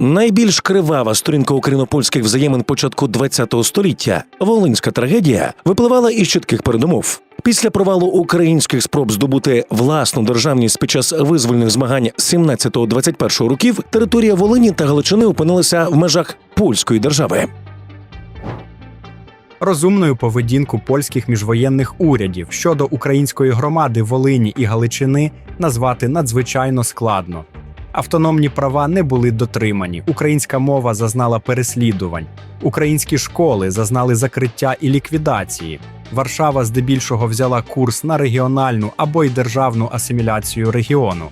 Найбільш кривава сторінка україно-польських взаємин початку ХХ століття волинська трагедія випливала із чітких передумов. Після провалу українських спроб здобути власну державність під час визвольних змагань 17-21 років територія Волині та Галичини опинилися в межах польської держави. Розумною поведінку польських міжвоєнних урядів щодо української громади Волині і Галичини назвати надзвичайно складно. Автономні права не були дотримані, українська мова зазнала переслідувань, українські школи зазнали закриття і ліквідації. Варшава здебільшого взяла курс на регіональну або й державну асиміляцію регіону.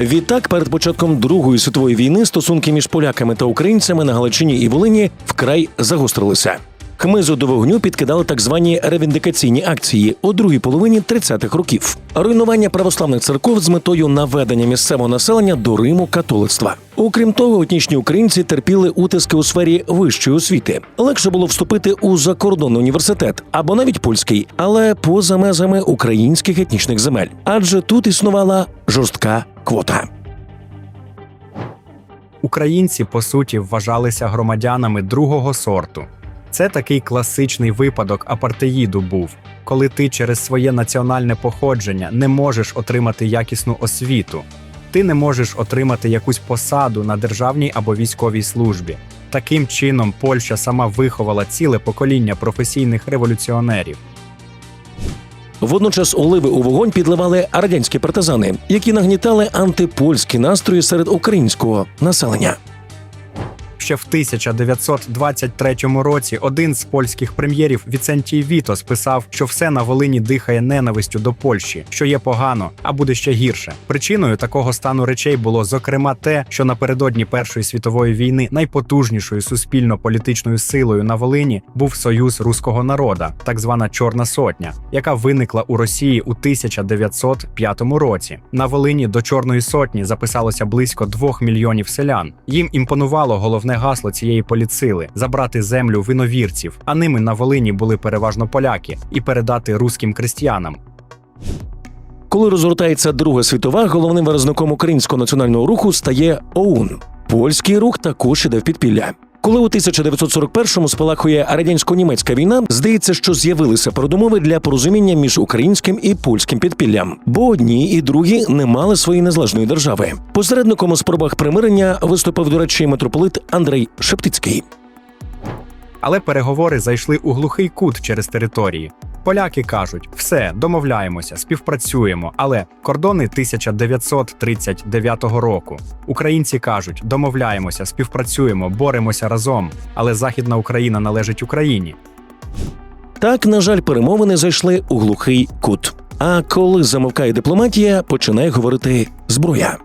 Відтак, перед початком Другої світової війни стосунки між поляками та українцями на Галичині і Волині вкрай загострилися. Хмизу до вогню підкидали так звані ревіндикаційні акції у другій половині 30-х років. Руйнування православних церков з метою наведення місцевого населення до Риму католицтва. Окрім того, етнічні українці терпіли утиски у сфері вищої освіти. Легше було вступити у закордонний університет або навіть польський, але поза межами українських етнічних земель, адже тут існувала жорстка квота. Українці, по суті, вважалися громадянами другого сорту. Це такий класичний випадок апартеїду був, коли ти через своє національне походження не можеш отримати якісну освіту, ти не можеш отримати якусь посаду на державній або військовій службі. Таким чином, Польща сама виховала ціле покоління професійних революціонерів. Водночас оливи у вогонь підливали радянські партизани, які нагнітали антипольські настрої серед українського населення. Ще в 1923 році один з польських прем'єрів Віцентій Вітос писав, що все на Волині дихає ненавистю до Польщі, що є погано, а буде ще гірше. Причиною такого стану речей було зокрема те, що напередодні Першої світової війни найпотужнішою суспільно-політичною силою на Волині був Союз руського народа, так звана Чорна Сотня, яка виникла у Росії у 1905 році. На Волині до Чорної сотні записалося близько двох мільйонів селян. Їм імпонувало головне гасло цієї поліцили забрати землю виновірців, а ними на Волині були переважно поляки, і передати руським крестьянам. Коли розгортається Друга світова, головним виразником українського національного руху стає ОУН. Польський рух також іде в підпілля. Коли у 1941-му спалахує радянсько-німецька війна, здається, що з'явилися передумови для порозуміння між українським і польським підпіллям, бо одні і другі не мали своєї незалежної держави. Посередником у спробах примирення виступив, до речі, митрополит Андрей Шептицький. Але переговори зайшли у глухий кут через території. Поляки кажуть: все, домовляємося, співпрацюємо, але кордони 1939 року. Українці кажуть, домовляємося, співпрацюємо, боремося разом, але Західна Україна належить Україні. Так, на жаль, перемовини зайшли у глухий кут. А коли замовкає дипломатія, починає говорити зброя.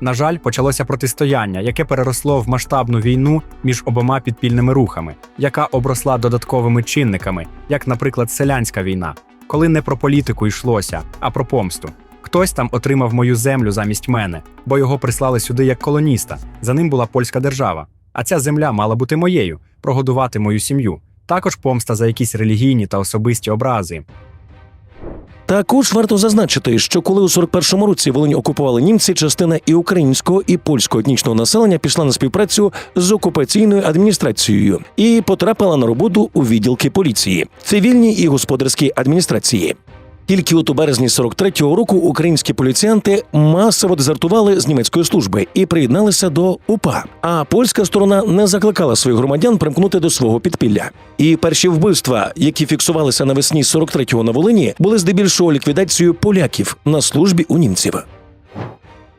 На жаль, почалося протистояння, яке переросло в масштабну війну між обома підпільними рухами, яка обросла додатковими чинниками, як, наприклад, селянська війна, коли не про політику йшлося, а про помсту. Хтось там отримав мою землю замість мене, бо його прислали сюди як колоніста. За ним була польська держава. А ця земля мала бути моєю, прогодувати мою сім'ю. Також помста за якісь релігійні та особисті образи. Також варто зазначити, що коли у 41-му році Волинь окупували німці, частина і українського, і польського етнічного населення пішла на співпрацю з окупаційною адміністрацією і потрапила на роботу у відділки поліції, цивільній і господарській адміністрації. Тільки от у березні 43-го року українські поліціянти масово дезертували з німецької служби і приєдналися до УПА. А польська сторона не закликала своїх громадян примкнути до свого підпілля. І перші вбивства, які фіксувалися навесні 43-го на Волині, були здебільшого ліквідацією поляків на службі у німців.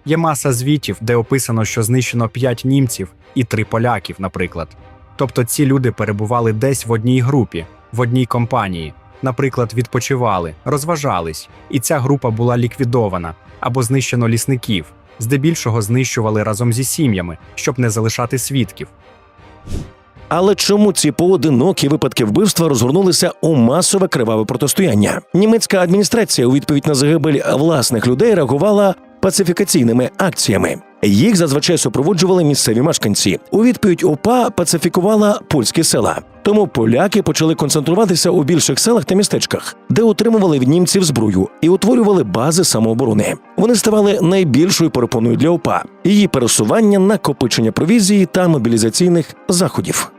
Є маса звітів, де описано, що знищено 5 німців і 3 поляків, наприклад. Тобто ці люди перебували десь в одній групі, в одній компанії, наприклад, відпочивали, розважались, і ця група була ліквідована або знищено лісників. Здебільшого знищували разом зі сім'ями, щоб не залишати свідків. Але чому ці поодинокі випадки вбивства розгорнулися у масове криваве протистояння? Німецька адміністрація у відповідь на загибель власних людей реагувала пацифікаційними акціями. Їх зазвичай супроводжували місцеві мешканці. У відповідь УПА пацифікувала польські села. Тому поляки почали концентруватися у більших селах та містечках, де отримували від німців зброю і утворювали бази самооборони. Вони ставали найбільшою перепоною для УПА, її пересування, накопичення провізії та мобілізаційних заходів.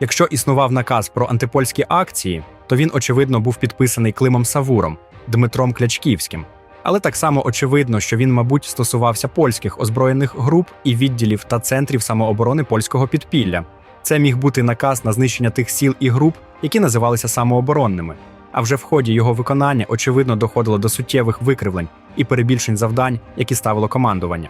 Якщо існував наказ про антипольські акції, то він очевидно був підписаний Климом Савуром, Дмитром Клячківським. Але так само очевидно, що він, мабуть, стосувався польських озброєних груп і відділів та центрів самооборони польського підпілля. Це міг бути наказ на знищення тих сіл і груп, які називалися самооборонними. А вже в ході його виконання очевидно доходило до суттєвих викривлень і перебільшень завдань, які ставило командування.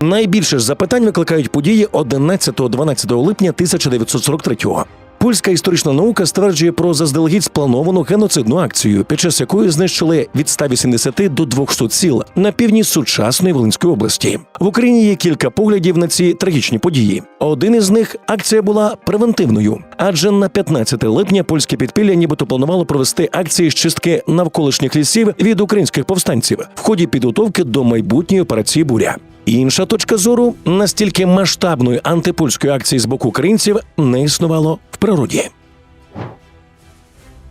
Найбільше ж запитань викликають події 11-12 липня 1943-го. Польська історична наука стверджує про заздалегідь сплановану геноцидну акцію, під час якої знищили від 180 до 200 сіл на півдні сучасної Волинської області. В Україні є кілька поглядів на ці трагічні події. Один із них акція була превентивною, адже на 15 липня польське підпілля нібито планувало провести акції з чистки навколишніх лісів від українських повстанців в ході підготовки до майбутньої операції буря. Інша точка зору настільки масштабної антипольської акції з боку українців не існувало в природі.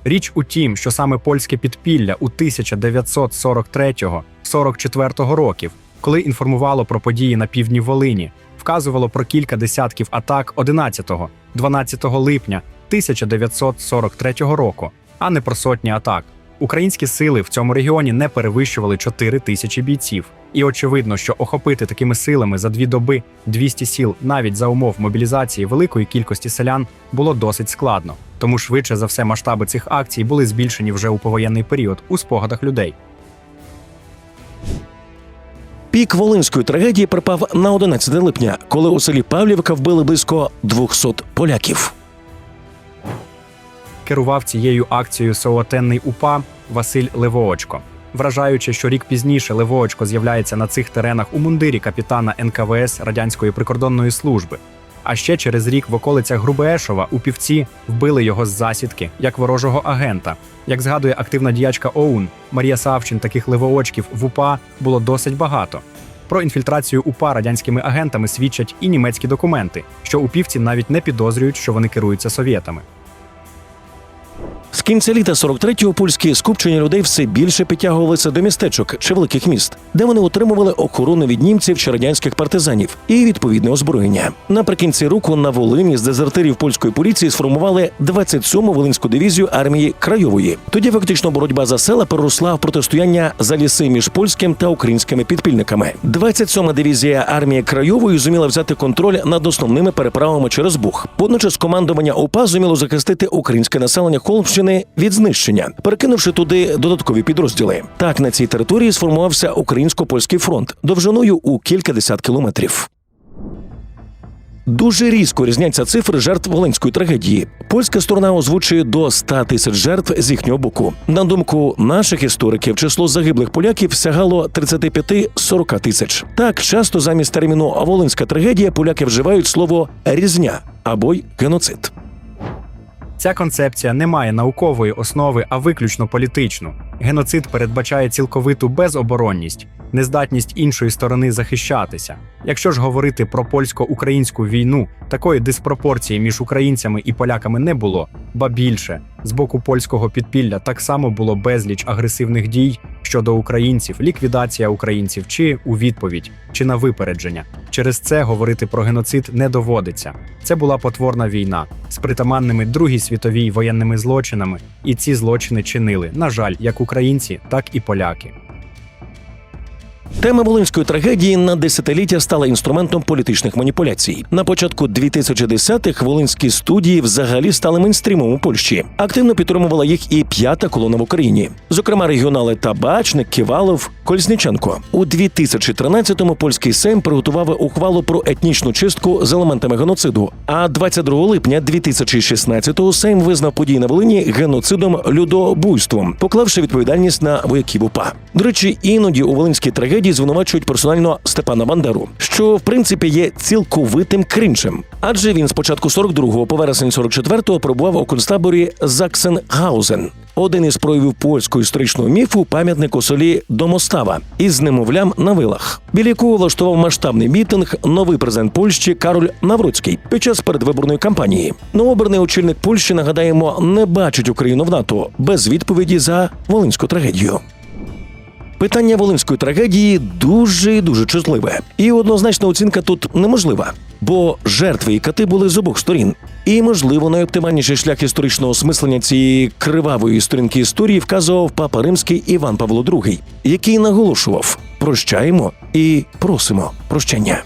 Річ у тім, що саме польське підпілля у 1943-44 років, коли інформувало про події на півдні Волині, вказувало про кілька десятків атак 11-12 липня 1943 року, а не про сотні атак. Українські сили в цьому регіоні не перевищували 4 тисячі бійців. І очевидно, що охопити такими силами за дві доби 200 сіл навіть за умов мобілізації великої кількості селян було досить складно. Тому швидше за все масштаби цих акцій були збільшені вже у повоєнний період у спогадах людей. Пік волинської трагедії припав на 11 липня, коли у селі Павлівка вбили близько 200 поляків. Керував цією акцією соотенний УПА Василь Левоочко. Вражаючи, що рік пізніше Левоочко з'являється на цих теренах у мундирі капітана НКВС радянської прикордонної служби. А ще через рік в околицях Грубеешова у півці вбили його з засідки як ворожого агента. Як згадує активна діячка ОУН Марія Савчин, таких левоочків в УПА було досить багато. Про інфільтрацію УПА радянськими агентами свідчать і німецькі документи, що упівці навіть не підозрюють, що вони керуються совєтами. З кінця літа 43-го польські скупчення людей все більше підтягувалися до містечок чи великих міст, де вони отримували охорону від німців чи радянських партизанів і відповідне озброєння. Наприкінці року на Волині з дезертирів польської поліції сформували 27-му волинську дивізію армії Крайової. Тоді фактично боротьба за села переросла в протистояння за ліси між польським та українськими підпільниками. 27-ма дивізія армії Крайової зуміла взяти контроль над основними переправами через Буг. Водночас командування ОПА зуміло захистити українське населення Холмщини від знищення, перекинувши туди додаткові підрозділи. Так на цій території сформувався українсько-польський фронт довжиною у кількадесят кілометрів. Дуже різко різняться цифри жертв волинської трагедії. Польська сторона озвучує до 100 тисяч жертв з їхнього боку. На думку наших істориків, число загиблих поляків сягало 35-40 тисяч. Так часто замість терміну волинська трагедія поляки вживають слово різня або й геноцид. Ця концепція не має наукової основи, а виключно політичну. Геноцид передбачає цілковиту безоборонність, нездатність іншої сторони захищатися. Якщо ж говорити про польсько-українську війну, такої диспропорції між українцями і поляками не було, ба більше з боку польського підпілля так само було безліч агресивних дій щодо українців, ліквідація українців чи у відповідь, чи на випередження. Через це говорити про геноцид не доводиться. Це була потворна війна з притаманними Другій світовій воєнними злочинами, і ці злочини чинили, на жаль, як українці, так і поляки. Тема волинської трагедії на десятиліття стала інструментом політичних маніпуляцій. На початку 2010-х волинські студії взагалі стали мейнстрімом у Польщі. Активно підтримувала їх і п'ята колона в Україні. Зокрема, регіонали Табачник, Ківалов, Кользниченко. У 2013-му польський Сейм приготував ухвалу про етнічну чистку з елементами геноциду. А 22 липня 2016-го Сейм визнав події на Волині геноцидом людобуйством, поклавши відповідальність на вояків УПА. До речі, іноді у волинській трагедії звинувачують персонально Степана Бандеру, що в принципі є цілковитим кринчем. Адже він з початку 42-го по вересень 44-го пробував у концтаборі Заксенгаузен. один із проявів польського історичного міфу пам'ятник у селі Домостава із немовлям на вилах, біля якого влаштував масштабний мітинг новий президент Польщі Кароль Навроцький під час передвиборної кампанії. Новообраний очільник Польщі нагадаємо не бачить Україну в НАТО без відповіді за волинську трагедію. Питання волинської трагедії дуже і дуже чутливе, і однозначна оцінка тут неможлива, бо жертви і кати були з обох сторін. І, можливо, найоптимальніший шлях історичного осмислення цієї кривавої сторінки історії вказував папа римський Іван Павло II, який наголошував: прощаємо і просимо прощення.